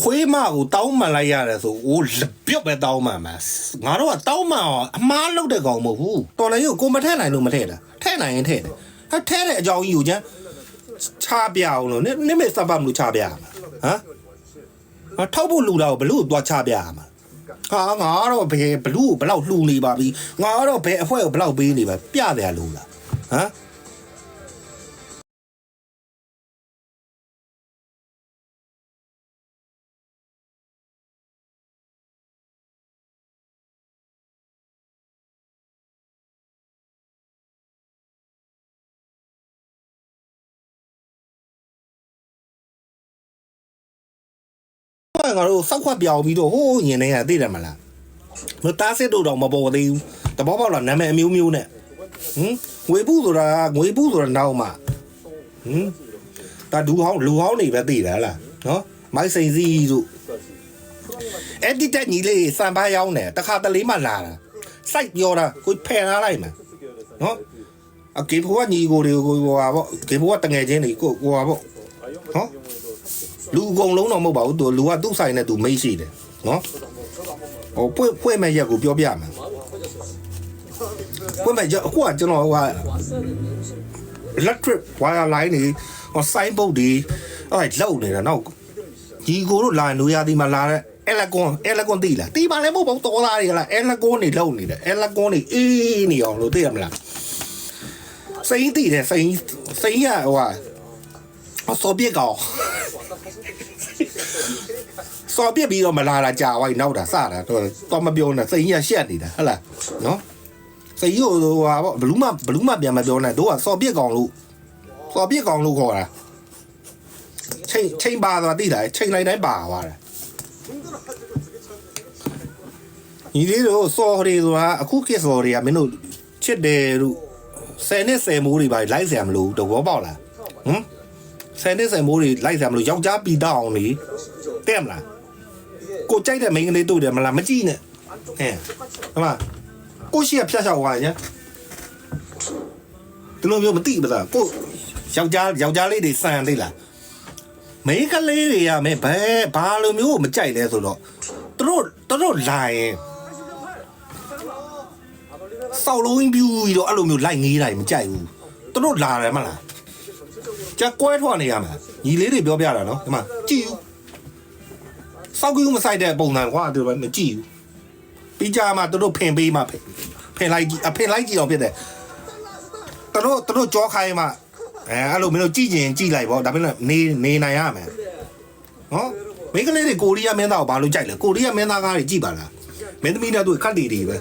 ခွေးမကိုတောင်းမှန်လိုက်ရတယ်ဆိုအိုးလပြုတ်ပဲတောင်းမှန်မှာငါတို့ကတောင်းမှန်အောင်အမားလုပ်တဲ့ကောင်မဟုတ်ဘူးတော်လည်းကိုကိုမထည့်နိုင်လို့မထည့်တာထည့်နိုင်ရင်ထည့်တယ်အဲထည့်တဲ့အကြောင်းကြီးကိုကျန်ချပြအောင်လို့နနမေစပတ်မလို့ချပြရမှာဟမ်အထောက်ဖို့လူတာကိုဘလို့သွားချပြရမှာဟာငါတော့ဘယ်ဘလူးကိုဘလောက်လှူနေပါပြီငါတော့ဘယ်အဖွဲကိုဘလောက်ပေးနေပါပြတယ်လို့လားဟမ် ငါတို့စောက်ခွက်ပြောင်ပြီးတော့ဟိုးညင်နေရသိတယ်မလားမသားစစ်တို့တော့မပေါ်သေးဘူးတဘောပေါက်လာနာမည်အမျိုးမျိုးနဲ့ဟင်ငွေဘူးဆိုတာငွေဘူးဆိုတာနောက်မှဟင်တာဒူဟောင်းလူဟောင်းနေပဲသိတယ်ဟလားနော်မိုက်စိန်စီတို့အဲ့ဒီတက်ညီလေးစံပါရောက်နေတခါတလေမှလာတာစိုက်ပြောတာကိုဖယ်ထားလိုက်မှာနော်အကေဘွားညီကိုတွေကိုဟိုဟာပေါ့ကေဘွားတငယ်ချင်းတွေကိုဟိုဟာပေါ့နော် လူအကုန်လုံးတော့မဟုတ်ပါဘူးသူလူကသူ့ဆိုင်နဲ့သူမိတ်ရှိတယ်နော်ဟိုပွင့်ပွင့်မဲ့ရက်ကိုပြောပြမယ်ပွင့်မဲ့ရက်အခုကကျွန်တော်ဟိုက electric wire line တွေဟို sign board တွေအဲ့လောက်နေတာနောက်ဒီကိုတို့လာလို့ရသည်မှာလာတဲ့ elecon elecon တိလားတိပါလဲမဟုတ်ဘူးတော်သားတွေကလား elecon တွေလောက်နေတယ် elecon တွေအေးနေအောင်လို့သိရမလားစိမ့်တိတယ်စိမ့်စိမ့်ရဟိုဟာအ စော်ပြစ်ကောင်စော်ပြစ်ပြီးတော့မလာတာကြာဝိုင်းနောက်တာစတာတော့မပြောနဲ့စိတ်ကြီးကရှက်နေတာဟုတ်လားနော်စိတ်ကြီးဟိုဟာပေါ့ဘလူးမဘလူးမပြန်မပြောနဲ့တို့ကစော်ပြစ်ကောင်လို့စော်ပြစ်ကောင်လို့ခေါ်တာချိန်ချိန်ပါသွားသိလားချိန်လိုက်တိုင်းပါသွားတာညီလေးတို့စော်တွေဆိုတာအခုကစ်စော်တွေကမင်းတို့ချစ်တယ်လို့ဆယ်နဲ့ဆယ်မိုးတွေပါလိုက်ဆရာမလို့တော့ဘောပေါက်လားဟမ် ဆန်တဲ့ဆန်မိုးတွေလိုက်စရာမလိုယောက်ျားပီတောက်အောင်လေတဲ့မလားကိုကြိုက်တဲ့မိန်းကလေးတို့တယ်မလားမကြည့်နဲ့အဲဟမကိုရှိရဖျက်ချောက်သွားညာဒီလိုမျိုးမသိဘူးလားကိုယောက်ျားယောက်ျားလေးတွေဆန်သေးလားမိန်းကလေးတွေကမင်းဘယ်ဘာလိုမျိုးမကြိုက်လဲဆိုတော့သူတို့သူတို့လာရင်စောက်လုံးပြူပြီးတော့အဲ့လိုမျိုးလိုက်ငေးတာမကြိုက်ဘူးသူတို့လာတယ်မလား ကြက်ကွဲထွက်နေရမှာညီလေးတွေပြောပြတာနော်ဒီမှာကြည့်ဦးစောက်ကူးမဆိုင်တဲ့ပုံစံကွာသူတို့မကြည့်ဘူးပြီးကြမှာသူတို့ဖင်ပေးမှဖင်ဖင်လိုက်ကြည့်အဖင်လိုက်ကြည့်အောင်ဖြစ်တယ်သူတို့သူတို့ကြောခိုင်းမှအဲအဲ့လိုမင်းတို့ကြည့်ကျင်ကြည့်လိုက်ပေါ့ဒါပေမဲ့နေနေနိုင်ရမယ်နော်မိန်းကလေးတွေကိုရီးယားမင်းသားကိုဘာလို့ကြိုက်လဲကိုရီးယားမင်းသားကားတွေကြည့်ပါလားမင်းသမီးနဲ့သူခတ်တီတွေပဲ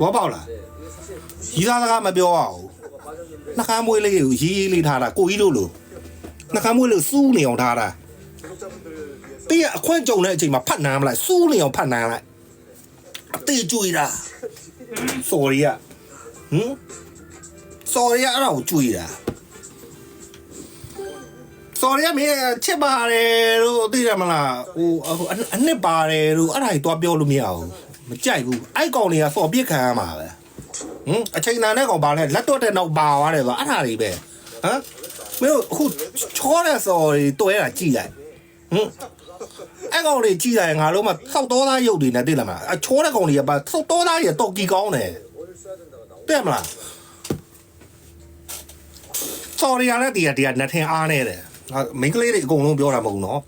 ဘောပေါက်လားရီးသားစကားမပြောအောင် နှကမ်းမွေးလေးကိုရေးရေးလေးထားတာကိုကြီးတို့လို့နှကမ်းမွေးလို့စူးနေအောင်ထားတာတည့်ရအခွင့်ကြုံတဲ့အချိန်မှာဖတ်နာမလိုက်စူးနေအောင်ဖတ်နာလိုက်အသေးကြွေတာ sorry อ่ะဟမ် sorry အဲ့ဒါကိုကြွေတာ sorry မင်းချစ်ပါတယ်လို့သိရမလားဟိုအနှစ်ပါတယ်လို့အဲ့ဒါကြီးသွားပြောလို့မရဘူးမကြိုက်ဘူးအဲ့ကောင်တွေကစော်ပြစ်ခံရမှာပဲ ဟမ်အချိန်နာနဲ့ကောင်ပါလဲလက်တော့တဲ့နောက်ပါသွားတယ်ဆိုအဲ့ဒါတွေပဲဟမ်မင်းအခုချောတဲ့စော်တွေတွဲတာကြည့်လိုက်ဟမ်အဲ့ကောင်တွေကြည့်လိုက်ငါတို့မှသောက်တော်သားရုပ်တွေနဲ့သိလားမလားအချောတဲ့ကောင်တွေကပါသောက်တော်သားတွေတော့ကီကောင်းတယ်တဲ့မလားဆော်ရီရတဲ့တရားတရားနဲ့ထင်အားနေတယ်မိန်းကလေးတွေအကုန်လုံးပြောတာမဟုတ်ဘူးနော်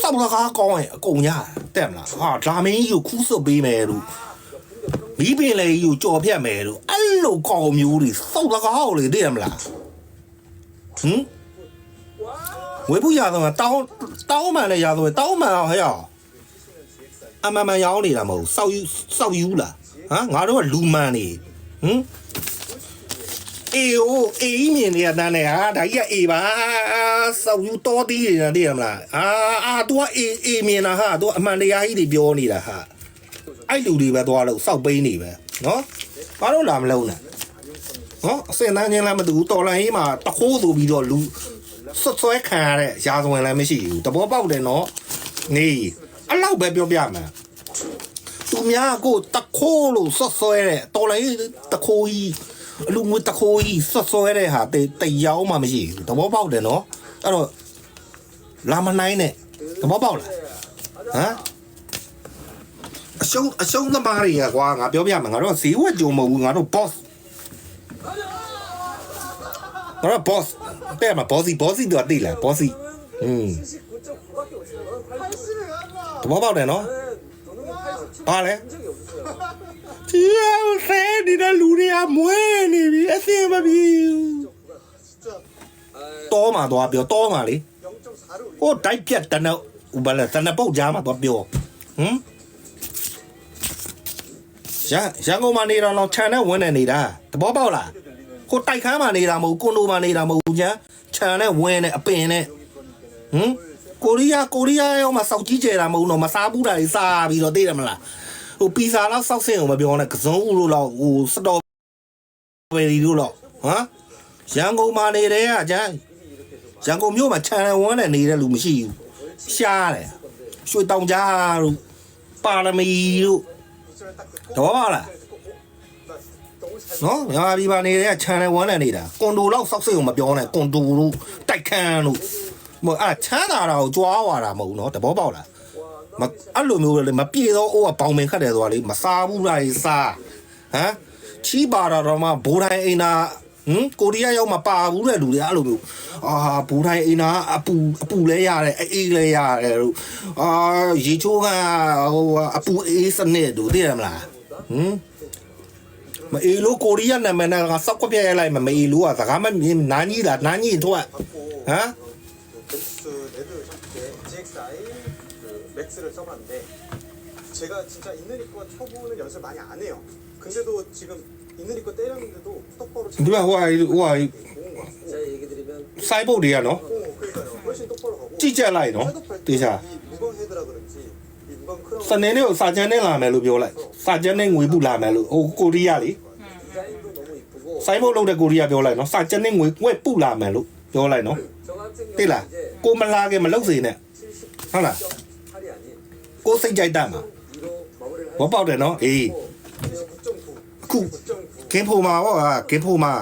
စောက်လကားကောင်းရင်အကုန်ရတဲ့မလားဟာဒါမင်းကြီးကိုခူးစွပ်ပေးမယ်လို့ မိပင်လေးကြီးကိုကြော်ဖြတ်မယ်လို့အဲ့လိုကောင်မျိုးတွေစောက်လကားကိုလေသိရမလားဟမ်ဝေဘူးရတော့တောင်းတောင်းမှန်လည်းရတော့တောင်းမှန်အောင်ဟဲ့အောင်အမှန်မှန်ရောင်းနေတာမဟုတ်စောက်ယူစောက်ယူလားဟမ်ငါတို့ကလူမှန်နေဟမ်အေးအိုးအေးမြင်နေတာတန်းနေဟာဒါကြီးကအေးပါစောက်ယူတော်တီးနေတာသိရမလားအာအာ तू ကအေးအေးမြင်တာဟာ तू အမှန်တရားကြီးတွေပြောနေတာဟာ အဲ့လူတွေပဲသွားလို့စောက်ပိန်းနေပဲနော်ဘာလို့လာမလုံးနဲ့နော်အစင်တန်းချင်းလည်းမတူဘူးတော်လန်ရေးမှာတခိုးဆိုပြီးတော့လူဆွတ်ဆွဲခံရတဲ့ရာဇဝင်လည်းမရှိဘူးတဘောပေါက်တယ်နော်နေအဲ့လောက်ပဲပြောပြမယ်သူများကိုတခိုးလို့ဆွတ်ဆွဲတဲ့တော်လည်းတခိုးကြီးအလူငွေတခိုးကြီးဆွတ်ဆွဲတဲ့ဟာတေတရောင်းမှမရှိဘူးတဘောပေါက်တယ်နော်အဲ့တော့လာမနိုင်နဲ့တဘောပေါက်လားဟမ် အရှုံးအရှုံးသမားတွေကကွာငါပြောပြမှာငါတို့ကဈေးဝက်ကြုံမဟုတ်ဘူးငါတို့ boss ငါတို့ boss တဲ့မှာ bossy bossy တို့ကတိလား bossy อืมတဘောပေါက်တယ်နော်ပါလေဒီအောင်ဆဲနေတဲ့လူတွေကမွေးနေပြီအစင်မပြီတော့မှာတော့ပြောတော့မှာလေဟိုတိုက်ပြတ်တနုတ်ဘယ်လဲတနပုတ်ကြားမှာတော့ပြောဟမ် ရန်ရန်ကုန်မှာနေတာတော့ခြံနဲ့ဝင်းနေနေတာသဘောပေါက်လားကိုတိုက်ခန်းမှာနေတာမဟုတ်ကွန်ဒိုမှာနေတာမဟုတ်ဘူးကြမ်းခြံနဲ့ဝင်းနဲ့အပင်နဲ့ဟမ်ကိုရီးယားကိုရီးယားရောမှာစောက်ကြီးကျယ်တာမဟုတ်တော့မစားဘူးတာတွေစားပြီးတော့သိတယ်မလားဟိုပီဇာလောက်စောက်စင်အောင်မပြောနဲ့ကစုံဦးလို့လောက်ဟိုစတော်ဘယ်ရီတို့လောက်ဟမ်ရန်ကုန်မှာနေတယ်အကျန်းရန်ကုန်မြို့မှာခြံနဲ့ဝန်းနဲ့နေတဲ့လူမရှိဘူးရှားတယ်ရွှေတောင်ကြားတို့ပါရမီတို့ တော့ပါလားနော်မြန်မာပြည်ပါနေတဲ့ခြံနဲ့ဝမ်းနဲ့နေတာကွန်ဒိုလောက်စောက်စိတ်ကိုမပြောနဲ့ကွန်ဒိုတို့တိုက်ခန်းတို့မဟုတ်အဲ့ချမ်းသာတာကိုကြွားဝါတာမဟုတ်နော်တဘောပေါက်လားမအဲ့လိုမျိုးလေမပြေတော့အိုးကဘောင်ပင်ခတ်တယ်ဆိုတာလေမစားဘူးလားစားဟမ်ချီပါတာတော့မှဘိုးတိုင်းအိမ်နာဟမ်ကိုရီးယားရောက်မှပါဘူးတဲ့လူတွေအဲ့လိုမျိုးအာဘူတိုင်းအိမ်နာအပူအပူလဲရတယ်အေးလဲရတယ်တို့အာရေချိုးကဟိုအပူအေးစနစ်တို့သိရမလား ဟမ် မအေလိုကိုရီးယားနာမည်နဲ့ငါစောက်ကပြရလိုက်မမအေလိုကစကားမမြင်နာကြီးလားနာကြီးထွက် 받고 ဟမ် 벤투스 레드 샴푸 GXI 그 맥스를 써봤는데 제가 진짜 있는 입과 초보는 연습 많이 안 해요. 근데도 지금 있는 입과 때렸는데도 똑바로 ဒီမှာဟိုဟာဟိုဟာ 좋은 거 같고 제가 얘기 드리면 စိုက်ပုတ်တွေကနော် 오, 그러니까요. 훨씬 똑바로 가고 ကြည့်ကြက်လိုက်နော် 셋업할 တေချာ 때이 무건 헤드라 그런지 이 무건 크라운 စနေနေ့ကိုစာချမ်းနဲ့လာမယ်လို့ပြောလိုက်စာချမ်းနဲ့ငွေပုလာမယ်လို့ဟိုကိုရီးယားလေစိုင်းဖို့လုပ်တဲ့ကိုရီးယားပြောလိုက်နော်စာချမ်းနဲ့ငွေငွေပုလာမယ်လို့ပြောလိုက်နော်သိလားကိုမလာခင်မလုပ်စေနဲ့ဟုတ်လားကိုစိတ်ကြိုက်တတ်မှာဘောပေါက်တယ်နော်အေးခုကင်းဖို့မှာဟောကင်းဖို့မှာ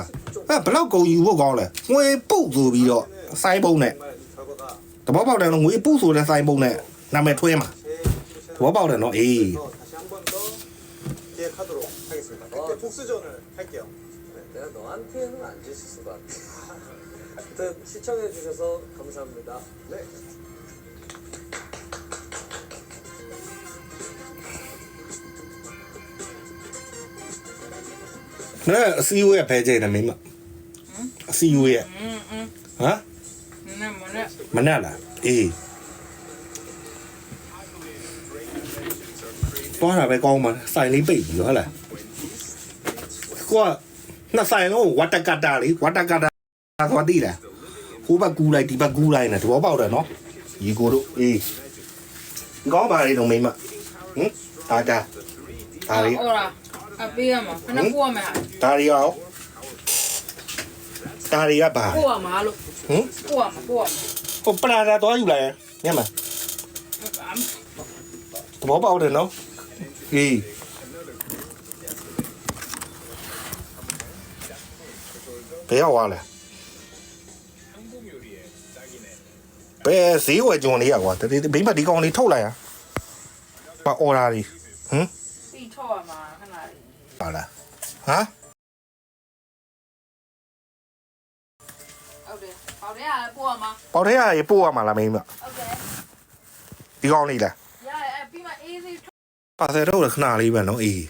အဲ့ဘလောက်ကုန်ယူဖို့ကောင်းလဲငွေပုတ်ဆိုပြီးတော့စိုင်းပုံနဲ့တဘောပေါက်တယ်နော်ငွေပုတ်ဆိုတဲ့စိုင်းပုံနဲ့နာမည်ထွေးမှာ 도와봐 그래 너 에이 다시 한 번 더 기획하도록 하겠습니다. 그때 어. 복수전을 할게요. 내가 너한테는 안 질수 있을 것 같아. 아무튼 시청해주셔서 감사합니다. 네. 네 C U at 배제 이런 메모 see U at 嗯嗯，어 那么着。 만나라 에이 သွားတာပဲကောင်းမှာဆိုင်လေးပိတ်ပြီးဟုတ်လားကိုကနှစ်ဆိုင်လုံးဝတ်တကတာလေဝတ်တကတာသွားတည်လားဟိုဘက်ကူးလိုက်ဒီဘက်ကူးလိုက်နေသဘောပေါက်တယ်နော်ရေကိုတို့အေးကောင်းပါလေတော့မိမဟင်ဒါဒါဒါလေးဟောလားအပေးရမှာခဏပို့ရမှာဒါရီရောဒါရီရပါပို့ရမှာလို့ဟင်ပို့ရမှာပို့ရမှာဟိုပလာတာတော့ယူလိုက်ညမသဘောပေါက်တယ်နော် အေးဘယ်ရောက်သွားလဲဘယ်ဈေးဝယ်ကြုံလေးကွာတတိဘိမဒီကောင်လေးထုတ်လိုက်อ่ะပါအော်လာကြီးဟမ်ပြီးထုတ်ရမှာခဏလေးပါလားဟမ်ဟုတ်တယ်ပေါက်ထဲရပို့ရမှာပေါက်ထဲရရေပို့ရမှာလားမင်းမဟုတ်တယ်ဒီကောင်လေးလား ပါဆယ်ထုတ်ရခဏလေးပဲနော်အေး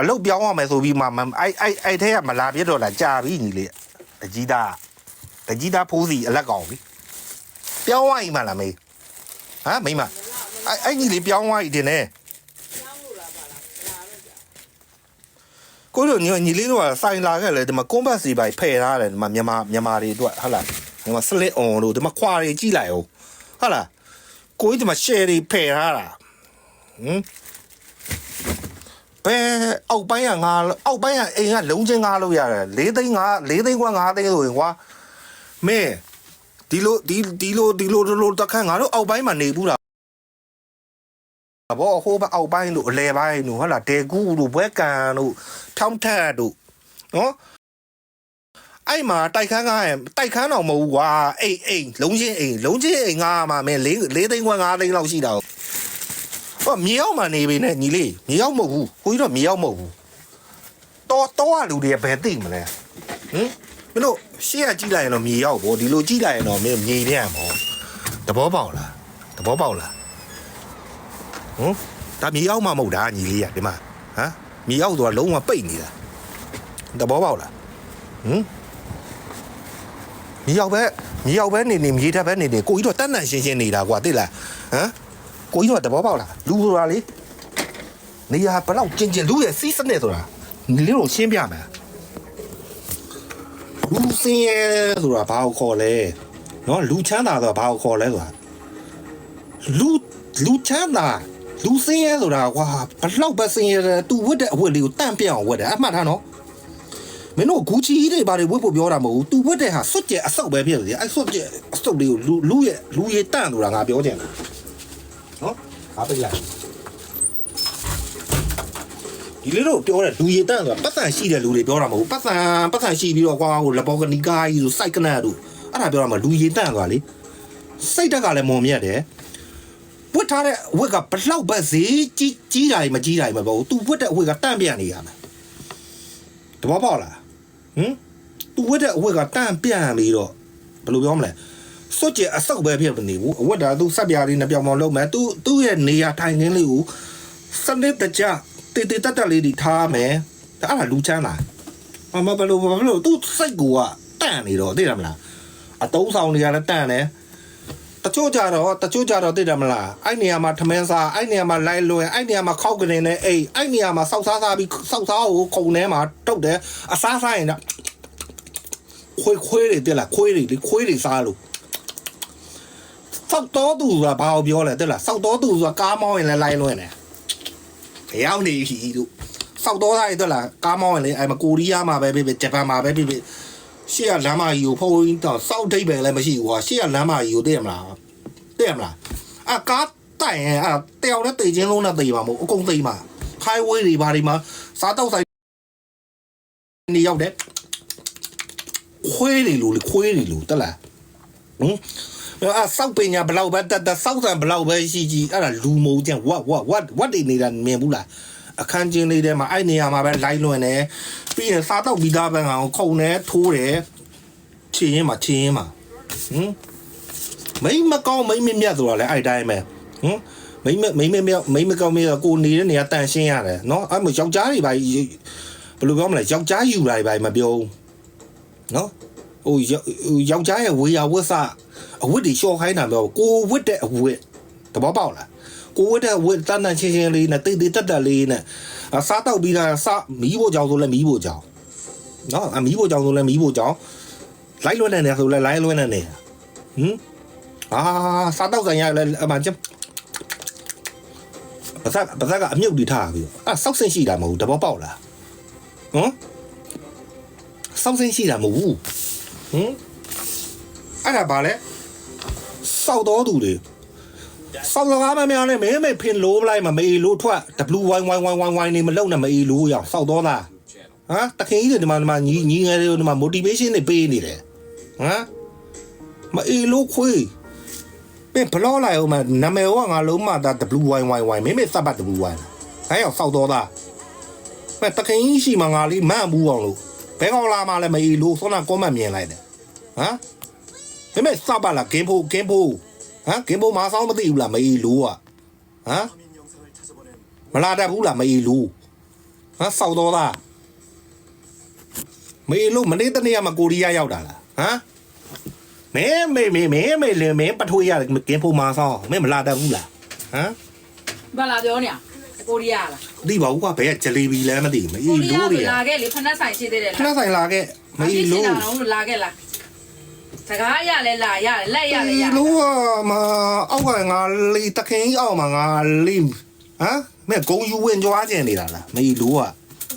အလုတ်ပြောင်းရမယ်ဆိုပြီးမှအဲ့အဲ့အဲ့ထဲကမလာပြတော့လားကြာပြီညီလေးအကြီးသားအကြီးသားဖိုးစီအလက်ကောင်လေပြောင်းဝိုင်းမှလားမေးဟမ်မိမအဲ့အဲ့ညီလေးပြောင်းဝိုင်းတင်နေကိုလိုညညီလေးတို့ကဆိုင်လာခဲ့လေဒီမှာ compass တွေပိုင်ဖယ်ထားတယ်ဒီမှာမြန်မာမြန်မာတွေအတွက်ဟုတ်လားဒီမှာ slit on လို့ဒီမှာခွာတွေကြည့်လိုက်အောင်ဟုတ်လား ကိုကြီးဒီမှာ share တွေဖယ်ထားတာဟမ်ဘယ်အောက်ပိုင်းကငါအောက်ပိုင်းကအိမ်ကလုံးချင်းငါလို့ရတယ်၄သိန်းငါ၄သိန်းကွာ၅သိန်းဆိုရင်ကွာမင်းဒီလိုဒီဒီလိုဒီလိုဒီလိုတခန့်ငါတို့အောက်ပိုင်းမှာနေဘူးလားဘောဟိုဘအောက်ပိုင်းတို့အလဲပိုင်းတို့ဟုတ်လားဒေကူတို့ဘွဲကန်တို့ထောင်းထက်တို့နော် အဲ့မှာတိုက်ခန်းကားရဲ့တိုက်ခန်းတော့မဟုတ်ဘူးကွာအိမ်အိမ်လုံးချင်းအိမ်လုံးချင်းအိမ်ငါမှာမင်း၄၄သိန်းခွဲ၅သိန်းလောက်ရှိတာဟောမြေရောက်မှနေပြီနဲ့ညီလေးမြေရောက်မဟုတ်ဘူးကိုကြီးတော့မြေရောက်မဟုတ်ဘူးတော့တော့ရလူတွေကဘယ်သိမလဲဟင်မင်းတို့ရှေ့ကကြည့်လိုက်ရင်တော့မြေရောက်ပေါ့ဒီလိုကြည့်လိုက်ရင်တော့မင်းမြေပြန်ပေါ့သဘောပေါက်လားသဘောပေါက်လားဟမ်ဒါမြေရောက်မှမဟုတ်တာညီလေးကဒီမှာဟမ်မြေရောက်ဆိုတာလုံးဝပိတ်နေတာသဘောပေါက်လားဟမ် မြေရောက်ပဲမြေရောက်ပဲနေနေမြေထက်ပဲနေနေကိုကြီးတော့တတ်တန်ရှင်းရှင်းနေတာကွာသိလားဟမ်ကိုကြီးတော့တဘောပေါက်လားလူဆိုတာလေနေရာဘလောက်ကျင်ကျင်လူရဲ့စီးစနစ်ဆိုတာဒီလေးကိုရှင်းပြမယ်လူစင်းရဲဆိုတာဘာကိုခေါ်လဲနော်လူချမ်းသာဆိုတာဘာကိုခေါ်လဲဆိုတာလူလူချမ်းသာလူစင်းရဲဆိုတာကွာဘလောက်ပဲစင်းရဲတယ်သူဝတ်တဲ့အဝတ်လေးကိုတန့်ပြန့်အောင်ဝတ်တယ်အမှတ်ထားနော် မင်းတို့ဂူချီတွေဘာတွေဝတ်ဖို့ပြောတာမဟုတ်ဘူး။ तू ဝတ်တဲ့ဟာစွတ်ကျက်အဆုပ်ပဲဖြစ်တယ်။အဲ့စွတ်ကျက်အဆုပ်လေးကိုလူလူရဲ့လူရဲ့တန့်လို့ငါပြောချင်တာ။နော်။အားပေးလိုက်။ဒီလေးတို့ပြောတဲ့လူရဲ့တန့်ဆိုတာပတ်စံရှိတဲ့လူတွေပြောတာမဟုတ်ဘူး။ပတ်စံပတ်စံရှိပြီးတော့ကွာဟိုလဘော်ကနီကာကြီးဆိုစိုက်ကနတ်တို့အဲ့ဒါပြောတာမလူရဲ့တန့်ဆိုတာလေ။စိတ်တက်ကလည်းမုံမြတ်တယ်။ဝတ်ထားတဲ့ဝတ်ကဘလောက်ပဲဈေးကြီးကြီးတာမကြီးတာမပေါ့ဘူး။ तू ဝတ်တဲ့အဝတ်ကတန့်ပြန့်နေရမယ်။တဘောပေါက်လား။ ဟမ်သူဝတ်တဲ့အဝတ်ကတန့်ပြန့်ပြီးတော့ဘယ်လိုပြောမလဲစွတ်ကျအဆုပ်ပဲဖြစ်မနေဘူးအဝတ်တာသူဆက်ပြားလေးနှစ်ပြောင်မောင်လုံးမယ်သူသူ့ရဲ့နေရာထိုင်ခင်းလေးကိုစနစ်တကျတေတေတတ်တက်လေးတွေထားမယ်ဒါအဲ့ဒါလူချမ်းလားအမဘယ်လိုဘယ်လိုသူစိတ်ကူကတန့်နေတော့သိတယ်မလားအတုံးဆောင်တွေကလည်းတန့်တယ် တချို့ကြတော့တချို့ကြတော့သိတယ်မလားအဲ့နေရာမှာထမင်းစားအဲ့နေရာမှာလိုက်လွယ်အဲ့နေရာမှာခောက်ကနေနဲ့အိတ်အဲ့နေရာမှာစောက်စားစားပြီးစောက်စားကိုခုံထဲမှာတုတ်တယ်အစားစားရင်တော့ခွေးခွေးတွေတက်လာခွေးတွေလေခွေးတွေစားလို့စောက်တော်သူဆိုတာဘာကိုပြောလဲတက်လာစောက်တော်သူဆိုတာကားမောင်းရင်လည်းလိုက်လွင့်တယ်ရောက်နေပြီတို့စောက်တော်သားတွေတက်လာကားမောင်းရင်လည်းအဲ့မှာကိုရီးယားမှာပဲဖြစ်ဖြစ်ဂျပန်မှာပဲဖြစ်ဖြစ် ရှေ့ကလမ်းမကြီးကိုဖုန်းကြီးတော့စောက်ထိပ်ပဲလည်းမရှိဘူးကွာရှေ့ကလမ်းမကြီးကိုသိရမလားသိရမလားအကားတိုင်ရင်အဲ့တယောက်နဲ့တိတ်ချင်းလုံးနဲ့တိတ်မှာမဟုတ်အကုန်တိတ်မှာ highway တွေဘာတွေမှာစားတော့ဆိုင်နေရောက်တယ်ခွေးတွေလို့လေခွေးတွေလို့တက်လားဟမ်အဲ့စောက်ပညာဘလောက်ပဲတက်တက်စောက်ဆံဘလောက်ပဲရှိကြည့်အဲ့ဒါလူမုံကျန်ဝတ်ဝတ်ဝတ်ဝတ်တွေနေတာမြင်ဘူးလား အခန်းချင်းလေးထဲမှာအဲ့နေရာမှာပဲလိုက်လွင်တယ်ပြီးရင်စားတော့ပြီးသားပဲငါကိုခုံနေထိုးတယ်ချင်းရင်မှာချင်းရင်မှာဟမ်မိမကောင်းမိမမြတ်ဆိုတာလေအဲ့တိုင်းပဲဟမ်မိမမိမမြောက်မိမကောင်းမြေကိုနေတဲ့နေရာတန်ရှင်းရတယ်နော်အဲ့မယောက်ျားတွေပါဘယ်လိုပြောမလဲယောက်ျားယူတာတွေပါမပြောဘူးနော်ဟိုယောဟိုယောက်ျားရဲ့ဝေယဝတ်စအဝတ်တွေလျှော်ခိုင်းတာပြောကိုဝတ်တဲ့အဝတ်တဘောပေါက်လား ကိုဝတ်တဲ့အဝတ်တန်တန်ချင်းချင်းလေးနဲ့တိတ်တိတ်တက်တက်လေးနဲ့အစားတောက်ပြီးတာစမီးဖို့ကြောင်ဆိုလဲမီးဖို့ကြောင်နော်အမီးဖို့ကြောင်ဆိုလဲမီးဖို့ကြောင်လိုက်လွှဲနေတယ်ဆိုလဲလိုက်လွှဲနေတယ်ဟမ်အာစားတောက်ဆိုင်ရလဲအမှန်ချက်ပါစပါစကအမြုပ်တီထားပြီးအာစောက်ဆင်းရှိတာမဟုတ်ဘူးတဘောပေါက်လားဟမ်စောင့်စင်းရှိတာမဟုတ်ဘူးဟင်အဲ့ဒါဘာလဲစောက်တော်သူတွေ စောက်စကားမများနဲ့မဲမဲဖင်လို့လိုက်မမေးလို့ထွက် WYYYY နေမလုံနဲ့မေးလို့ရအောင်စောက်တော်သားဟမ်တခင်ကြီးတွေဒီမှာဒီမှာညီညီငယ်တွေဒီမှာ motivation တွေပေးနေတယ်ဟမ်မအေးလို့ခွေးပြန်ဘလောလိုက်အောင်မနာမည်ကငါလုံးမသား WYYY မင်းမေစပတ် WY ဟဲ့ရောက်စောက်တော်သားပဲတခင်ကြီးရှိမှငါလေးမန့်ဘူးအောင်လို့ဘဲကောင်လာမှလည်းမအီလို့ဆောနာကောမန့်မြင်လိုက်တယ်ဟမ်မမေစပါလားဂင်းဖိုးဂင်းဖိုး ဟမ်ဂင်းဖိုးမဆောင်မသိဘူးလားမအီလို့อ่ะဟမ်မလာတတ်ဘူးလားမအီလို့ဟမ်စောက်တော်သားမအီလို့မနေ့တနေ့ကမှကိုရီးယားရောက်တာလားဟမ်မဲမေမေမဲမေလင်မဲပထွေးရဂင်းဖိုးမဆောင်မဲမလာတတ်ဘူးလားဟမ်ဘာလာပြောနေကိုရီးယားလားသိပါဘူးကွာဘယ်ကဂျလီဘီလဲမသိဘူးမအီကိုရီးယားလို့တွေကိုလာခဲ့လေဖနက်ဆိုင်ရှိသေးတယ်ခဏဆိုင်လာခဲ့မအီလို့တော့လာခဲ့လား စကားရလဲလာရလဲလက်ရလဲရလို့မအောက်ကငါလီတခင်ကြီးအောက်မှာငါလီဟမ်မဲဂုံယူဝင်ကြွားကျင်နေတာလားမကြီးလို့อ่ะ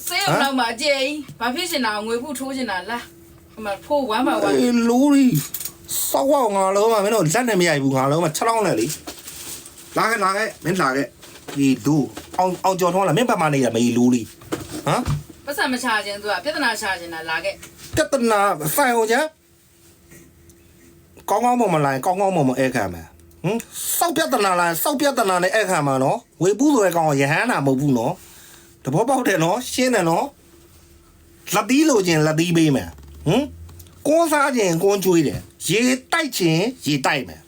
စေးအောင်မှာအကျေဘာဖြစ်ရှင်တာငွေဖို့ထိုးရှင်တာလားဟိုမှာဖိုးဝမ်းပါဝမ်းအေးလူရီစောက်အောင်ငါလုံးမမင်းတို့လက်နဲ့မရိုက်ဘူးငါလုံးမ6လောင်းနဲ့လေလာခဲ့လာခဲ့မင်းလာခဲ့ဒီဒူအောင်အောင်ကြော်ထုံးလာမင်းဘက်မှာနေရမကြီးလူရီဟမ်ပတ်စံမချခြင်းသူကပြဿနာချခြင်းတာလာခဲ့တပြဿနာဆိုင်အောင်ညာကော င်းကောင်းမမလိုင်းကောင်းကောင်းမမအဲ့ခံမယ်ဟမ်စောက်ပြဿနာလားစောက်ပြဿနာနဲ့အဲ့ခံမှာနော်ဝေဘူးဆိုတဲ့ကောင်ရဟန်းနာမဟုတ်ဘူးနော်တဘောပေါက်တယ်နော်ရှင်းတယ်နော်လက်သီးလိုချင်လက်သီးပေးမယ်ဟမ်ကိုးစားခြင်းကိုးကျွေးတယ်ရေတိုက်ခြင်းရေတိုက်မယ်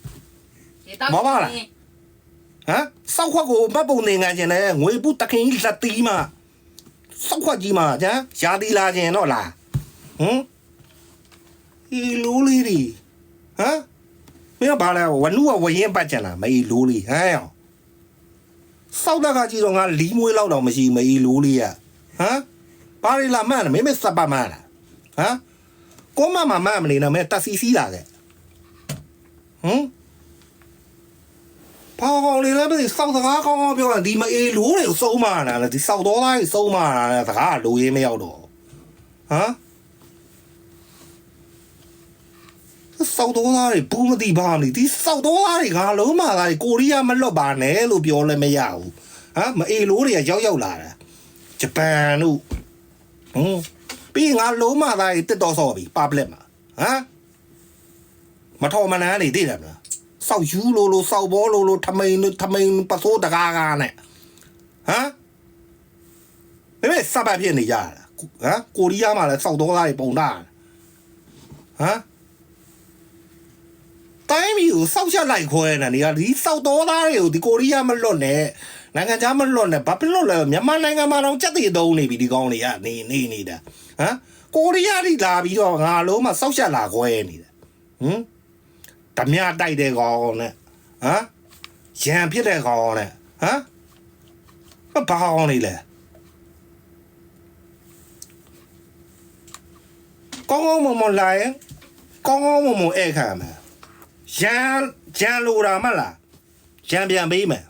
ရေတောက်မပါလားဟမ်စောက်ခွက်ကိုမတ်ပုံနေငံကျင်တယ်ငွေပူတခင်ကြီးလက်တီးမှာစောက်ခွက်ကြီးမှာကြာရာသီလာကျင်တော့လားဟမ်ဒီလိုးလေးဒီ ဟမ်မင်းကဘာလဲဝနုကဝရင်ပတ်ချင်လားမေးလိုးလေးဟမ်ရောစောက်တက်ကကြီးတော့ငါလီးမွေးလောက်တော့မရှိဘူးမေးလိုးလေးရဟမ်ဘာရီလာမှန်းလဲမင်းမစပ်ပါမှန်းလားဟမ်ကိုမမမမနေနဲ့မဲတက်စီစီလာခဲ့ဟမ်ဖောင်ကောင်လေးလည်းမသိစောက်စကားကောင်းကောင်းပြောတာဒီမအေးလို့တွေကိုစုံးမာတာလေဒီစောက်တော်သားကြီးစုံးမာတာလေစကားကလိုရင်းမရောက်တော့ဟမ် စောက်တော်သားတွေဘူးမသိပါမလို့ဒီစောက်တော်သားတွေကလုံးမာသားတွေကိုရီးယားမလွတ်ပါနဲ့လို့ပြောလည်းမရဘူးဟမ်မအေးလို့တွေကရောက်ရောက်လာတာဂျပန်တို့ဟမ်ပြီးရင်ငါလုံးမာသားတွေတစ်တော်ဆော့ပြီပပလက်မှာဟမ်မထော်မနန်းနေသိတယ်မလားစောက်ယူလိုလိုစောက်ဘောလိုလိုထမိန်ထမိန်ပစိုးတကားကားနဲ့ဟမ်ဘယ်မဲ့စပတ်ဖြစ်နေကြတာဟမ်ကိုရီးယားမှာလည်းစောက်တော်သားတွေပုံတာဟမ် တိုင်းမျိုးကိုစောက်ချက်လိုက်ခွဲနေတာနေကဒီစောက်တော်သားတွေကိုဒီကိုရီးယားမလွတ်နဲ့နိုင်ငံခြားမလွတ်နဲ့ဘာဖြစ်လို့လဲမြန်မာနိုင်ငံမှာတော့စက်တည်သုံးနေပြီဒီကောင်းတွေကနေနေနေတာဟမ်ကိုရီးယား đi လာပြီးတော့ငါလုံးမှာစောက်ချက်လာခွဲနေတာဟမ်ဓမြတိုက်တဲ့ကောင်နဲ့ဟမ်ရံဖြစ်တဲ့ကောင်နဲ့ဟမ်ဘာကောင်နေလဲကောင်းကောင်းမွန်မွန်လာရင်ကောင်းကောင်းမွန်မွန်ဧည့်ခံမယ် ရံရံလိုတာမလားရံပြန်ပေးမယ်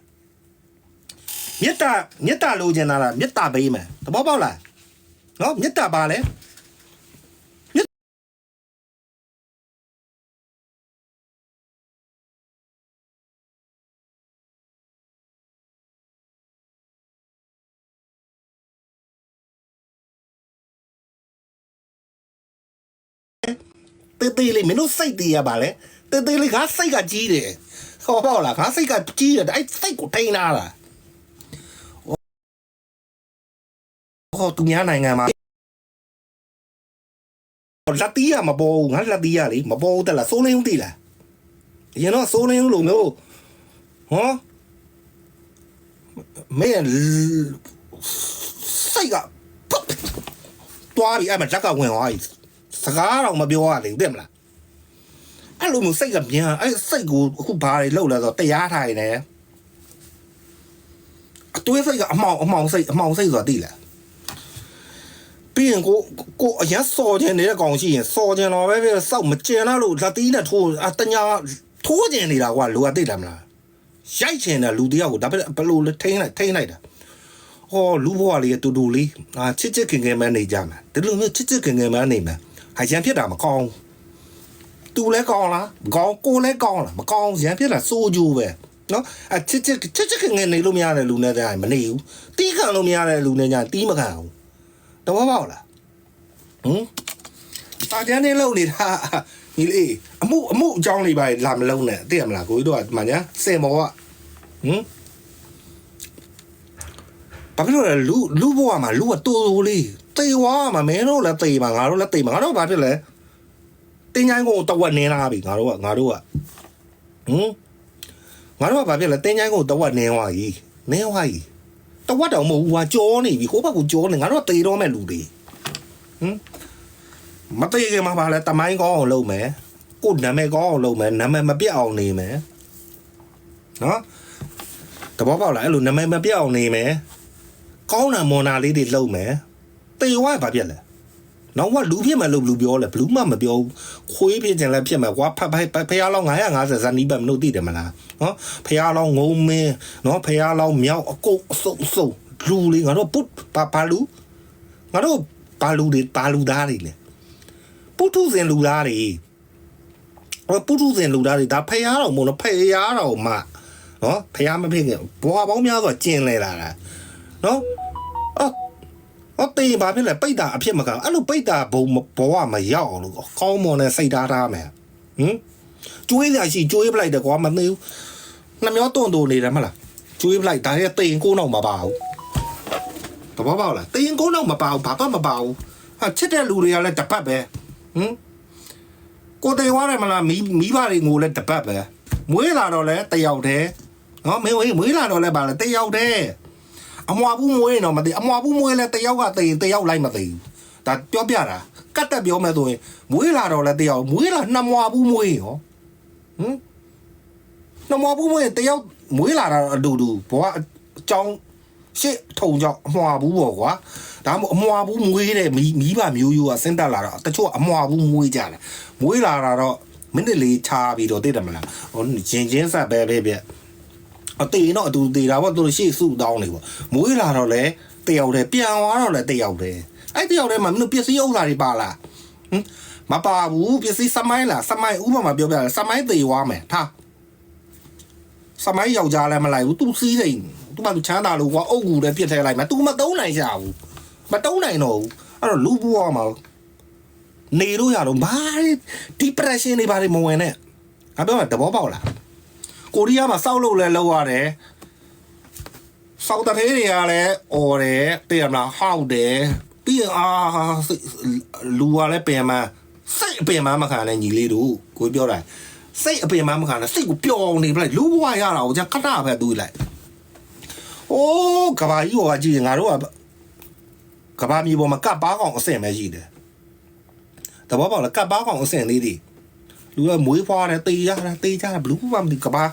မေတ္တာမေတ္တာလိုချင်တာလားမေတ္တာပေးမယ်သဘောပေါက်လားနော်မေတ္တာပါလဲ တေးသေးလေးမင်းတို့စိတ်သေးရပါလေတေးသေးလေးငါစိတ်ကကြီးတယ်ဟောပေါ့လားငါစိတ်ကကြီးတယ်အဲ့စိတ်ကိုထိန်းလာတာဟောသူများနိုင်ငံမှာလက်တီးရမပေါ်ဘူးငါလက်တီးရလေမပေါ်ဘူးတက်လားစိုးလင်းဦးတည်လားရင်တော့စိုးလင်းဦးလိုမျိုးဟောမင်းစိတ်ကပုတ်တွားပြီးအဲ့မှာဇက်ကဝင်သွားပြီ စကားတော့မပြောရလေတဲ့မလားအဲ့လိုမျိုးစိတ်ကမြန်အဲ့စိတ်ကိုအခုဘာတွေလောက်လဲဆိုတော့တရားထိုင်နေအတွေးစိတ်ကအမောင်အမောင်စိတ်အမောင်စိတ်ဆိုတာသိလားပြီးရင်ကိုကိုအရင်စော်ခြင်းနေတဲ့ကောင်ရှိရင်စော်ခြင်းတော့ပဲပဲစောက်မကျင်တော့လို့လက်သီးနဲ့ထိုးအတညာထိုးခြင်းနေတာကွာလူကသိတယ်မလားရိုက်ခြင်းတဲ့လူတယောက်ကိုဒါပဲဘယ်လိုလဲထိန်းလိုက်ထိန်းလိုက်တာဟောလူဘဝလေးတူတူလေးအာချစ်ချစ်ခင်ခင်မနေကြမှာဒီလိုမျိုးချစ်ချစ်ခင်ခင်မနေမှာ ဟာရန်ဖြစ်တာမကောင်းသူလည်းကောင်းလားမကောင်းကိုလည်းကောင်းလားမကောင်းရန်ဖြစ်တာစိုးကြိုးပဲနော်အချစ်ချစ်ချစ်ချစ်ခင်ငယ်နေလို့မရတဲ့လူနဲ့တည်းမနေဘူးတီးခံလို့မရတဲ့လူနဲ့ညာတီးမခံဘူးတော့မပေါ့လားဟမ်တာကျန်နေလို့နေတာဒီလေအမှုအမှုအကြောင်းလေးပါလာမလုံးနဲ့သိရမလားကိုကြီးတို့ကမှညာစင်မောကဟမ်ဘာဖြစ်လို့လဲလူလူဘဝမှာလူကတူတူလေး တေဝါမှာမင်းတို့လည်းတေမှာငါတို့လည်းတေမှာငါတို့ဘာဖြစ်လဲတင်းချိုင်းကိုတဝက်နင်းလာပြီငါတို့ကငါတို့ကဟမ်ငါတို့ကဘာဖြစ်လဲတင်းချိုင်းကိုတဝက်နင်းသွားကြီးနင်းသွားကြီးတဝက်တော့မဟုတ်ဘူးဟာကြောနေပြီကိုယ့်ဘက်ကကြောနေငါတို့ကတေတော့မဲ့လူတွေဟမ်မတေခင်မှာပါလဲတမိုင်းကောင်းအောင်လုပ်မယ်ကိုယ်နာမည်ကောင်းအောင်လုပ်မယ်နာမည်မပြတ်အောင်နေမယ်နော်တဘောပေါက်လားအဲ့လိုနာမည်မပြတ်အောင်နေမယ်ကောင်းတာမော်နာလေးတွေလုံမယ် တေဝါဘာပြက်လဲနောက်ကလူဖြစ်မှလို့လူပြောလဲဘလူးမှမပြောဘူးခွေးဖြစ်ခြင်းလည်းဖြစ်မှာကွာဖဖဖះလောင်း950ဇန်နီးပတ်မလို့သိတယ်မလားနော်ဖះလောင်းငုံမင်းနော်ဖះလောင်းမြောက်အကုတ်အစုံစုံလူလေးငါတို့ပုတ်ပါပါလူငါတို့ပါလူတွေပါလူသားတွေလေပုထုဇဉ်လူသားတွေဟောပုထုဇဉ်လူသားတွေဒါဖះတော်မို့နော်ဖះတော်မှနော်ဖះမဖြစ်ခင်ဘွာပေါင်းများစွာကျင်လဲလာတာနော်အော် ဟောတေးဘာဖြစ်လဲပိတ်တာအဖြစ်မကအဲ့လိုပိတ်တာဘုံဘဝမရောက်အောင်လို့ကောင်းမွန်နဲ့စိတ်ထားထားမယ်ဟင်ကျွေးရရှိကျွေးပလိုက်တယ်ကွာမသိဘူးနှမျောတွန့်တွန့်နေတယ်မလားကျွေးပလိုက်ဒါရဲ့တေးကိုတော့မပါဘူးတဘောပေါက်လားတေးကိုတော့မပါဘူးဘာမှမပါဘူးဟာချစ်တဲ့လူတွေကလည်းတပတ်ပဲဟင်ကိုတေးွားတယ်မလားမိမိဘတွေငိုလဲတပတ်ပဲမွေးလာတော့လဲတယောက်တည်းနော်မင်းဝေးမွေးလာတော့လဲပါလဲတယောက်တည်း အမွာဘူးမွေးတော့မသိအမွာဘူးမွေးလဲတယောက်ကသိရင်တယောက်လိုက်မသိဘူးဒါပြောပြတာကတ်တက်ပြောမယ်ဆိုရင်မွေးလာတော့လဲတယောက်မွေးလာနှစ်မွာဘူးမွေးရောဟမ်နှစ်မွာဘူးမွေးတယောက်မွေးလာတာတော့အတူတူဘောကအကြောင်းရှစ်ထုံကြောင့်အမွာဘူးပေါ့ကွာဒါမှမဟုတ်အမွာဘူးမွေးတဲ့မိမိဘမျိုးရိုးကစဉ်းတက်လာတော့တချို့အမွာဘူးမွေးကြတယ်မွေးလာတာတော့မိနစ်လေးချာပြီးတော့သိတယ်မလားဟိုဂျင်ဂျင်းဆက်ပဲပဲပြ အတေတော့အတူတေတာပေါ့သူတို့ရှေ့စုတောင်းနေပေါ့မွေးလာတော့လေတယောက်တည်းပြန်သွားတော့လေတယောက်တည်းအဲ့တယောက်တည်းမှာမင်းတို့ပစ္စည်းဥစ္စာတွေပါလားဟင်မပါဘူးပစ္စည်းစမိုင်းလားစမိုင်းဥပမာပြောပြတယ်စမိုင်းသေးသွားမယ်ထားစမိုင်းယောက်ျားလည်းမလိုက်ဘူးသူစီးစိမ်သူမှသူချမ်းသာလို့ကွာအုပ်ကူလည်းပြစ်ထဲလိုက်မယ်သူမတုံးနိုင်ကြဘူးမတုံးနိုင်တော့ဘူးအဲ့တော့လူဘွားမှာနေလို့ရတော့ဘာ depression တွေဘာတွေမဝင်နဲ့အပြောမှာတဘောပေါက်လား ကိုရီးယားမှာစောက်လို့လဲလောက်ရတယ်စောက်တထဲတွေကလည်းအော်တယ်တည်ရမလားဟောက်တယ်ပြီးရင်အာစိတ်လူကလည်းပင်မစိတ်အပင်မမခံနဲ့ညီလေးတို့ကိုပြောတာစိတ်အပင်မမခံနဲ့စိတ်ကိုပျော်နေပလိုက်လူဘဝရတာကိုじゃခဏပဲတူးလိုက်အိုးကဘာကြီးကကြည့်ရင်ငါတို့ကကဘာမြေပေါ်မှာကပ်ပါကောင်အဆင့်ပဲရှိတယ်တဘောပေါက်လားကပ်ပါကောင်အဆင့်လေးတွေ လူကမွေးဖွားတယ်တေးရတာတေးကြတာဘလူးမှမသိကဘာ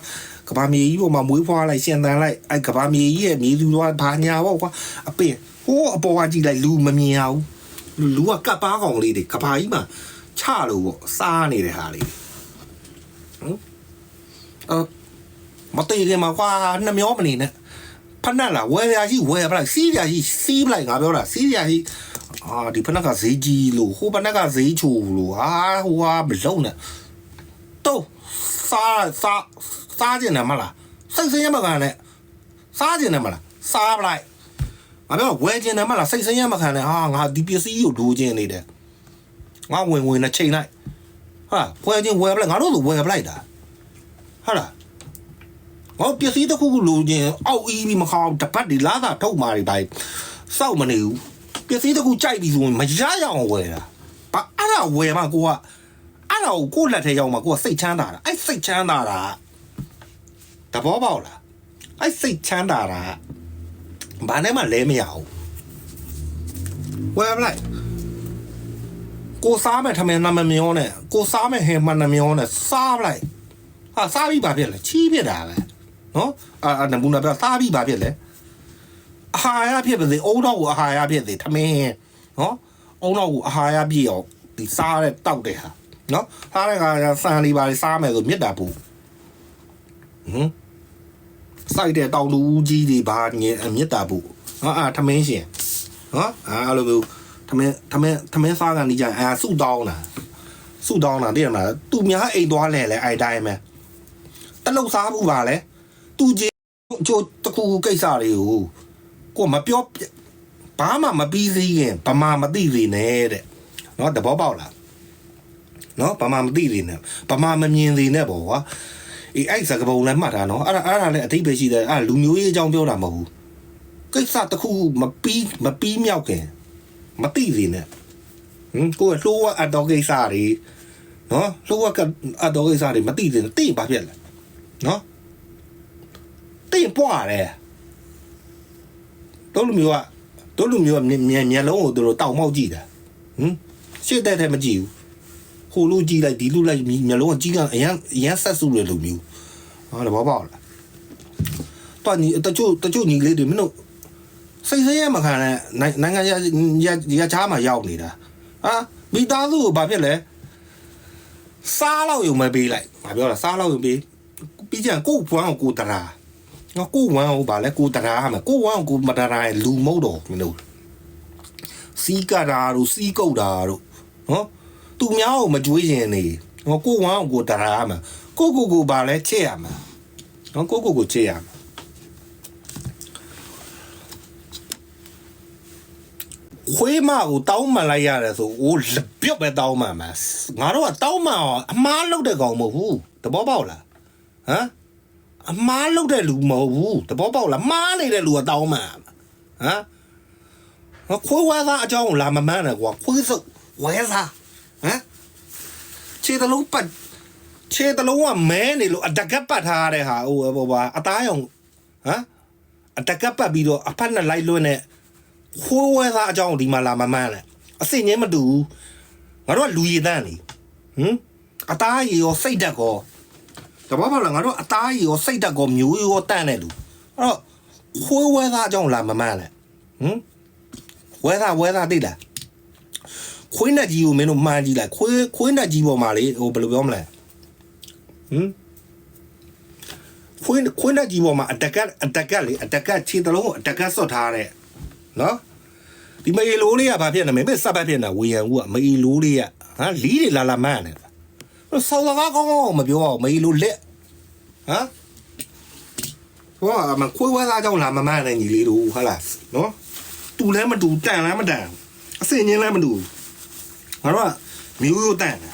ကဘာမြေကြီးပေါ်မှာမွေးဖွားလိုက်ရှင်တန်လိုက်အဲကဘာမြေကြီးရဲ့မြေသူတော့ဘာညာပေါ့ကွာအပင်ဟိုးအပေါ်ကကြည့်လိုက်လူမမြင်အောင်လူကကပ်ပါကောင်လေးတွေကဘာကြီးမှာချလို့ပေါ့စားနေတဲ့ဟာလေးဟမ်အမတေးခင်မှာကွာနှမျောမနေနဲ့ဖက်နှက်လာဝယ်ရရှိဝယ်ပလိုက်စီးရရှိစီးပလိုက်ငါပြောတာစီးရရှိအာဒီဖက်နှက်ကဈေးကြီးလို့ဟိုဖက်နှက်ကဈေးချိုလို့ဟာဟိုဟာမလုံးနဲ့ တော့စားစားစားကျင်တယ်မလားစိတ်ဆင်းရဲမခံနဲ့စားကျင်တယ်မလားစားပလိုက်ငါပြောဝယ်ကျင်တယ်မလားစိတ်ဆင်းရဲမခံနဲ့ဟာငါဒီပစ္စည်းကိုဒိုးကျင်နေတယ်ငါဝင်ဝင်နဲ့ချိန်လိုက်ဟာဝယ်ကျင်ဝယ်ပလိုက်ငါတို့ဆိုဝယ်ပလိုက်တာဟာလားငါပစ္စည်းတစ်ခုခုလိုချင်အောက်အီးပြီးမခေါတပတ်ဒီလာတာထုတ်မာတွေပါစောက်မနေဘူးပစ္စည်းတစ်ခုကြိုက်ပြီဆိုရင်မရရအောင်ဝယ်တာဘာအဲ့ဒါဝယ်မှကိုက အဲ့ဒါကိုကိုယ့်လက်ထဲရောက်မှာကိုကစိတ်ချမ်းသာတာအဲ့စိတ်ချမ်းသာတာတဘောပေါက်လားအဲ့စိတ်ချမ်းသာတာဘာနဲ့မှလဲမရဘူးဝယ်ပလိုက်ကိုစားမဲ့ထမင်းနမမျောနဲ့ကိုစားမဲ့ဟင်မနမျောနဲ့စားပလိုက်ဟာစားပြီးပါဖြစ်လဲချီးဖြစ်တာပဲနော်အာနမူနာပြစားပြီးပါဖြစ်လဲအာဟာရဖြစ်ပါစေအုံတော့ကိုအာဟာရဖြစ်စေထမင်းနော်အုံတော့ကိုအာဟာရပြည့်အောင်ဒီစားတဲ့တောက်တဲ့ဟာ နော်စားတဲ့ခါကျစံလေးပါလေးစားမယ်ဆိုမြစ်တာပူဟမ်စိုက်တဲ့တောင်တူဦးကြီးတွေဘာငင်မြစ်တာပူနော်အာထမင်းရှင်နော်အာအဲ့လိုမျိုးထမင်းထမင်းထမင်းစားကနေကြအာစုတောင်းတာစုတောင်းတာတည်ရမလားသူများအိမ်သွားလဲလဲအဲ့တိုင်းပဲတလုတ်စားဘူးပါလဲသူကြီးချိုတခုခုကိစ္စတွေကိုကိုမပြောဘာမှမပြီးသေးရင်ဗမာမသိသေးနဲ့တဲ့နော်တဘောပေါက်လား နော်ဘာမှမသိသေးနဲ့ဘာမှမမြင်သေးနဲ့ပေါ့ကွာအေးအဲ့စကပုံလည်းမှတ်တာနော်အဲ့ဒါအဲ့ဒါလည်းအတိတ်ပဲရှိတယ်အဲ့ဒါလူမျိုးရေးအကြောင်းပြောတာမဟုတ်ဘူးကိစ္စတစ်ခုခုမပြီးမပြီးမြောက်ခင်မသိသေးနဲ့ဟင်ကိုယ်ကလှိုးဝအတော်ကိစ္စတွေနော်လှိုးဝကအတော်ကိစ္စတွေမသိသေးနဲ့သိရင်ဘာဖြစ်လဲနော်သိရင်ပွားတယ်တို့လူမျိုးကတို့လူမျိုးကမျက်မျက်လုံးကိုတို့တောက်မောက်ကြည့်တာဟင်ရှေ့တဲ့တဲ့မကြည့်ဘူး ဟိုလိုကြည့်လိုက်ဒီလိုလိုက်မျက်လုံးကကြီးကအရန်အရန်ဆက်စုတယ်လို့မျိုးဟာတော့ဘောက်လားတော်ညီတချို့တချို့ညီလေးတွေမင်းတို့စိတ်ဆင်းရဲမခံနဲ့နိုင်ငံရရရချားမှာရောက်နေတာဟာမိသားစုကိုဘာဖြစ်လဲစားတော့ယုံမပေးလိုက်ငါပြောတာစားတော့ယုံပေးပြီးကြကိုဘွမ်းကိုကိုတရာငါကိုဝမ်းကိုဗာလဲကိုတရာမှာကိုဝမ်းကိုမတရာရဲ့လူမဟုတ်တော့မင်းတို့စီးကတာတို့စီးကုတ်တာတို့နော် သူများကိုမကြွေးရင်နေဟောကိုဝမ်းကိုတရာရမှာကိုကိုကိုပါလဲချစ်ရမှာနော်ကိုကိုကိုချစ်ရမှာခွေးမကိုတောင်းမှန်လိုက်ရတယ်ဆိုအိုးလပြုတ်ပဲတောင်းမှန်မှာငါတို့ကတောင်းမှန်အောင်အမားလုပ်တဲ့ကောင်မဟုတ်ဘူးတဘောပေါက်လားဟမ်အမားလုပ်တဲ့လူမဟုတ်ဘူးတဘောပေါက်လားမားနေတဲ့လူကတောင်းမှန်ဟမ်ငါခွေးဝဲသားအကြောင်းကိုလာမမှန်းနဲ့ကွာခွေးစုပ်ဝဲသား ဟမ်ခြေတလုံးပတ်ခြေတလုံးကမဲနေလို့အတကက်ပတ်ထားရတဲ့ဟာဟိုဟိုပါအသားရောင်ဟမ်အတကက်ပတ်ပြီးတော့အဖက်နဲ့လိုက်လွန်းတဲ့ခိုးဝဲသားအကြောင်းဒီမှာလာမမှန်းလဲအစင်ချင်းမတူဘူးငါတို့ကလူရည်တန်းနေဟမ်အသားရည်ရောစိတ်ဓာတ်ကောတဘောပါလားငါတို့အသားရည်ရောစိတ်ဓာတ်ကောမျိုးရောတန်းတဲ့လူအဲ့တော့ခိုးဝဲသားအကြောင်းလာမမှန်းလဲဟမ်ဝဲသားဝဲသားသိလား ခွေးနဲ့ကြီးကိုမင်းတို့မှန်းကြည့်လိုက်ခွေးခွေးနဲ့ကြီးပေါ်မှာလေဟိုဘယ်လိုပြောမလဲဟမ်ခွေးခွေးနဲ့ကြီးပေါ်မှာအတကက်အတကက်လေအတကက်ခြေတလုံးကိုအတကက်ဆွတ်ထားတဲ့နော်ဒီမေလိုလေးကဘာဖြစ်နေမလဲစပ်ပတ်ဖြစ်နေတာဝေယံဦးကမေလိုလေးကဟာလီးတွေလာလာမှန်းနေတာဆောင်းစကားကောင်းကောင်းမပြောအောင်မေလိုလက်ဟမ်ဟောအမခွေးဝဲသားကြောင့်လာမမှန်းနေညီလေးတို့ဟာလားနော်တူလည်းမတူတန်လည်းမတန်အစင်ချင်းလည်းမတူ ငါတို့ကမျိုးရိုးတန်တာ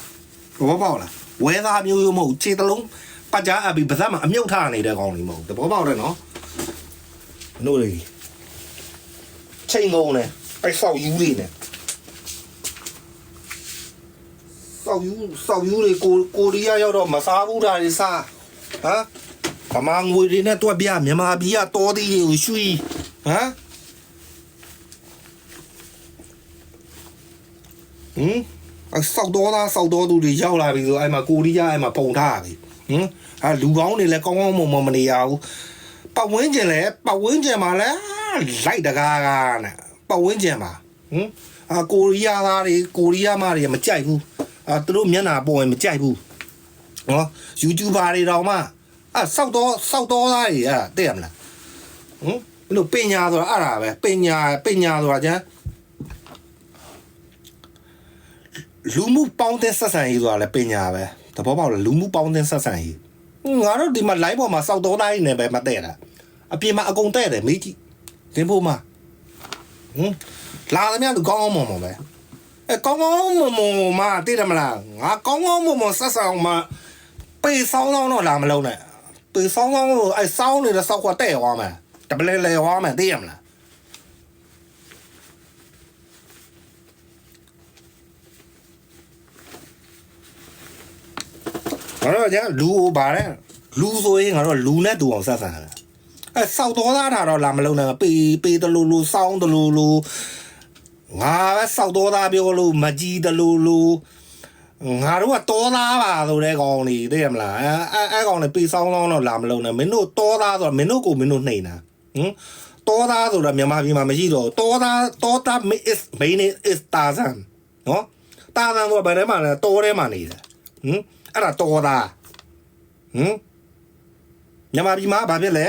ဘောပေါက်လားဝဲသားမျိုးရိုးမဟုတ်ခြေတလုံးပတ်ကြားအပ်ပြီးပါးစပ်မှာအမြုပ်ထားနေတဲ့ကောင်လေးမဟုတ်တဘောပေါက်တယ်နော်နို့လေချိန်ငုံနဲ့အဲဆောက်ယူလေးနဲ့ဆောက်ယူဆောက်ယူလေးကိုကိုရီးယားရောက်တော့မစားဘူးတာတွေစားဟမ်ဗမာငွေတွေနဲ့တွက်ပြမြန်မာပြည်ကတော်သေးတွေကိုရွှီဟမ် ဟင်အဆောက်တော်သားဆောက်တော်သူတွေရောက်လာပြီဆိုအဲ့မှာကိုရီးယားအဲ့မှာပုံထားပြီဟင်အဲလူကောင်းတွေလည်းကောင်းကောင်းမွန်မွန်မနေရဘူးပတ်ဝန်းကျင်လဲပတ်ဝန်းကျင်မှာလဲလိုက်တကားကားနဲ့ပတ်ဝန်းကျင်မှာဟမ်အာကိုရီးယားသားတွေကိုရီးယားမတွေမကြိုက်ဘူးအာသူတို့မျက်နှာပေါ်ရင်မကြိုက်ဘူးနော် YouTuber တွေတောင်မှအာစောက်တော့စောက်တော့သားတွေအဲ့ဒါသိရမလားဟမ်ဘယ်လိုပညာဆိုတာအဲ့ဒါပဲပညာပညာဆိုတာကျန် လူမှုပေါင်းတဲ့ဆက်ဆံရေးဆိုတာလည်းပညာပဲသဘောပေါက်လားလူမှုပေါင်းတဲ့ဆက်ဆံရေးငါတို့ဒီမှာ live ပေါ်မှာစောက်တော်တိုင်းနေပဲမတဲ့တာအပြင်မှာအကုန်တဲ့တယ်မေးကြည့်သင်ဖို့မှာဟမ်လာသမျှသူကောင်းကောင်းမွန်မွန်ပဲအဲကောင်းကောင်းမွန်မွန်မှာသိတယ်မလားငါကောင်းကောင်းမွန်မွန်ဆက်ဆောင်မှာပေဆောင်းဆောင်းတော့လာမလုံးနဲ့ပေဆောင်းဆောင်းလို့အဲဆောင်းနေတဲ့ဆောက်ကတဲ့သွားမှာတပလဲလဲသွားမှာသိရမလား ငါတို့ကလူဟိုဗါတဲ့လူဆိုရင်ငါတို့လူနဲ့တူအောင်ဆက်ဆံတယ်အဲစောက်တော်သားတာတော့လာမလုံးနဲ့ပေပေတလူလူစောင်းတလူလူငါပဲစောက်တော်သားပြောလို့မကြီးတလူလူငါတို့ကတော်သားပါဆိုတဲ့ကောင်နေသိရမလားအဲအဲအဲကောင်နေပေစောင်းလောင်းတော့လာမလုံးနဲ့မင်းတို့တော်သားဆိုတော့မင်းတို့ကိုမင်းတို့နှိမ်တာဟင်တော်သားဆိုတော့မြန်မာပြည်မှာမရှိတော့တော်သားတော်သား is main is Tarzan နော် Tarzan ဆိုတော့ဘယ်ထဲမှာလဲတော်ထဲမှာနေတယ်ဟင် အဲ့ဒါတော်သားဟင်မြန်မာပြည်မှာဘာဖြစ်လဲ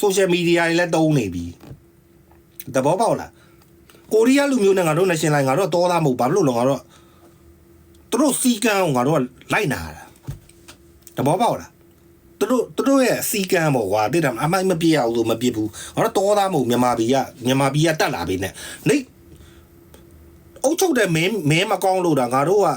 social media တွေလည်းတုံးနေပြီတဘောပေါက်လားကိုရီးယားလူမျိုးနဲ့ငါတို့ national ငါတို့တော်သားမဟုတ်ဘာလို့လဲငါတို့သူတို့စီကံကိုငါတို့ကလိုက်နာတာတဘောပေါက်လားသူတို့သူတို့ရဲ့စီကံပေါ့ကွာတိတယ်မအမိုက်မပြည့်အောင်လို့မပြည့်ဘူးငါတို့တော်သားမဟုတ်မြန်မာပြည်ကမြန်မာပြည်ကတက်လာပြီနဲ့နေအုတ်ချုပ်တဲ့မင်းမင်းမကောင်းလို့တာငါတို့က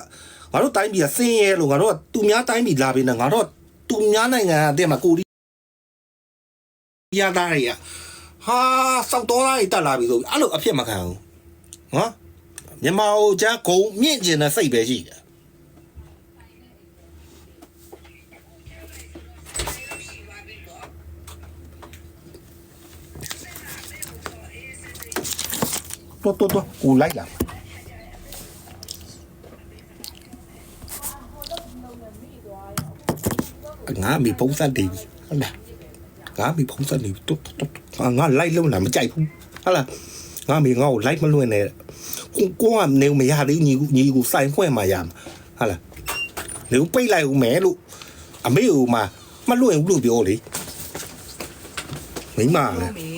ငါတို့တိုင်းပြည်ကစင်းရဲလို့ငါတို့ကသူများတိုင်းပြည်လာပြီနဲ့ငါတို့ကသူများနိုင်ငံအတဲ့မှာကိုရီးယားသားတွေကဟာစောက်တော်သားတွေတက်လာပြီဆိုအဲ့လိုအဖြစ်မခံဘူးနော်မြန်မာဟိုချမ်းဂုံမြင့်ကျင်တဲ့စိတ်ပဲရှိတယ်တော်တော်တော်ကိုလိုက်လာ ငါမိပုံစံတည်ပြီဟုတ်လားငါမိပုံစံနေတော်တော်ငါလိုက်လုံးလာမကြိုက်ဘူးဟုတ်လားငါမိငါ့ကိုလိုက်မလွင့်နဲ့ကိုကိုကနေမရသေးညီကူညီကူစိုင်ဖွင့်มาရမှာဟုတ်လားနေပိတ်လိုက်ဦးမယ်လို့အမေကမှမလွင့်ဘူးလို့ပြောလေမိမလည်းမေ